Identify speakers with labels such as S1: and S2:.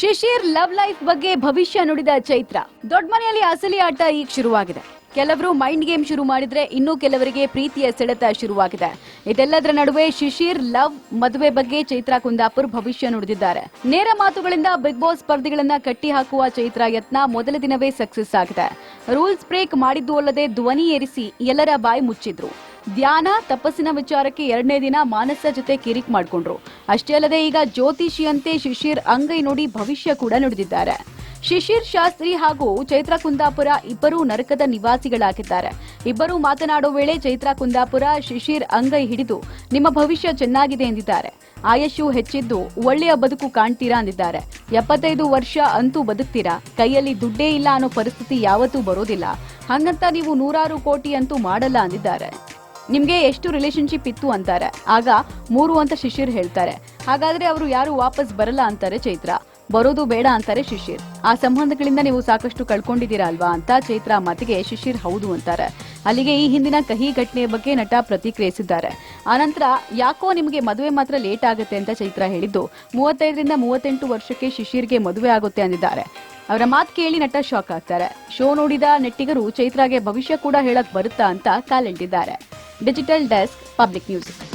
S1: Shishir love life ಬಗ್ಗೆ ಭವಿಷ್ಯ ನುಡಿದ ಚೈತ್ರ. ದೊಡ್ಡ ಮನೆಯಲ್ಲಿ ಅಸಲಿ ಆಟ ಈಗ ಶುರುವಾಗಿದೆ. ಕೆಲವರು ಮೈಂಡ್ ಗೇಮ್ ಶುರು ಮಾಡಿದ್ರೆ ಇನ್ನು ಕೆಲವರಿಗೆ ಪ್ರೀತಿಯ ಸೆಳೆತ ಶುರುವಾಗಿದೆ. ಇದೆಲ್ಲದರ ನಡುವೆ ಶಿಶಿರ್ ಲವ್ ಮದುವೆ ಬಗ್ಗೆ ಚೈತ್ರ ಕುಂದಾಪುರ್ ಭವಿಷ್ಯ ನುಡಿದಿದ್ದಾರೆ. ನೇರ ಮಾತುಗಳಿಂದ ಬಿಗ್ ಬಾಸ್ ಸ್ಪರ್ಧಿಗಳನ್ನ ಕಟ್ಟಿ ಹಾಕುವ ಚೈತ್ರ ಯತ್ನ ಮೊದಲ ದಿನವೇ ಸಕ್ಸಸ್ ಆಗಿದೆ. ರೂಲ್ಸ್ ಬ್ರೇಕ್ ಮಾಡಿದ್ದು ಅಲ್ಲದೆ ಧ್ವನಿ ಏರಿಸಿ ಎಲ್ಲರ ಬಾಯಿ ಮುಚ್ಚಿದ್ರು. ಧ್ಯಾನ, ತಪಸ್ಸಿನ ವಿಚಾರಕ್ಕೆ ಎರಡನೇ ದಿನ ಮಾನಸ ಜೊತೆ ಕಿರಿಕ್ ಮಾಡ್ಕೊಂಡ್ರು. ಅಷ್ಟೇ ಅಲ್ಲದೆ ಈಗ ಜ್ಯೋತಿಷಿಯಂತೆ ಶಿಶಿರ್ ಅಂಗೈ ನೋಡಿ ಭವಿಷ್ಯ ಕೂಡ ನುಡಿದಿದ್ದಾರೆ. ಶಿಶಿರ್ ಶಾಸ್ತ್ರಿ ಹಾಗೂ ಚೈತ್ರ ಕುಂದಾಪುರ ಇಬ್ಬರೂ ನರಕದ ನಿವಾಸಿಗಳಾಗಿದ್ದಾರೆ. ಇಬ್ಬರು ಮಾತನಾಡೋ ವೇಳೆ ಚೈತ್ರ ಕುಂದಾಪುರ ಶಿಶಿರ್ ಅಂಗೈ ಹಿಡಿದು, ನಿಮ್ಮ ಭವಿಷ್ಯ ಚೆನ್ನಾಗಿದೆ ಎಂದಿದ್ದಾರೆ. ಆಯಸ್ಸು ಹೆಚ್ಚಿದ್ದು, ಒಳ್ಳೆಯ ಬದುಕು ಕಾಣ್ತೀರಾ ಅಂದಿದ್ದಾರೆ. ಎಪ್ಪತ್ತೈದು ವರ್ಷ ಅಂತೂ ಬದುಕ್ತೀರಾ? ಕೈಯಲ್ಲಿ ದುಡ್ಡೇ ಇಲ್ಲ ಅನ್ನೋ ಪರಿಸ್ಥಿತಿ ಯಾವತ್ತೂ ಬರೋದಿಲ್ಲ. ಹಂಗಂತ ನೀವು ನೂರಾರು ಕೋಟಿ ಅಂತೂ ಮಾಡಲ್ಲ ಅಂದಿದ್ದಾರೆ. ನಿಮ್ಗೆ ಎಷ್ಟು ರಿಲೇಶನ್ಶಿಪ್ ಇತ್ತು ಅಂತಾರೆ. ಆಗ ಮೂರು ಅಂತ ಶಿಶಿರ್ ಹೇಳ್ತಾರೆ. ಹಾಗಾದ್ರೆ ಅವರು ಯಾರು ವಾಪಸ್ ಬರಲ್ಲ ಅಂತಾರೆ ಚೈತ್ರ. ಬರೋದು ಬೇಡ ಅಂತಾರೆ ಶಿಶಿರ್ ಆ ಸಂಬಂಧಗಳಿಂದ ನೀವು ಸಾಕಷ್ಟು ಕಳ್ಕೊಂಡಿದ್ದೀರಾ ಅಲ್ವಾ ಅಂತ ಚೈತ್ರ ಮಾತಿಗೆ ಶಿಶಿರ್ ಹೌದು ಅಂತಾರೆ. ಅಲ್ಲಿಗೆ ಈ ಹಿಂದಿನ ಕಹಿ ಘಟನೆಯ ಬಗ್ಗೆ ನಟ ಪ್ರತಿಕ್ರಿಯಿಸಿದ್ದಾರೆ. ಆನಂತರ ಯಾಕೋ ನಿಮಗೆ ಮದುವೆ ಮಾತ್ರ ಲೇಟ್ ಆಗುತ್ತೆ ಅಂತ ಚೈತ್ರ ಹೇಳಿದ್ದು. ಮೂವತ್ತೈದರಿಂದ ಮೂವತ್ತೆಂಟು ವರ್ಷಕ್ಕೆ ಶಿಶಿರ್ಗೆ ಮದುವೆ ಆಗುತ್ತೆ ಅಂದಿದ್ದಾರೆ. ಅವರ ಮಾತು ಕೇಳಿ ನಟ ಶಾಕ್ ಆಗ್ತಾರೆ. ಶೋ ನೋಡಿದ ನೆಟ್ಟಿಗರು ಚೈತ್ರಾಗೆ ಭವಿಷ್ಯ ಕೂಡ ಹೇಳಕ್ ಬರುತ್ತಾ ಅಂತ ಕಾಲೆಳೆದಿದ್ದಾರೆ Digital Desk Public Music.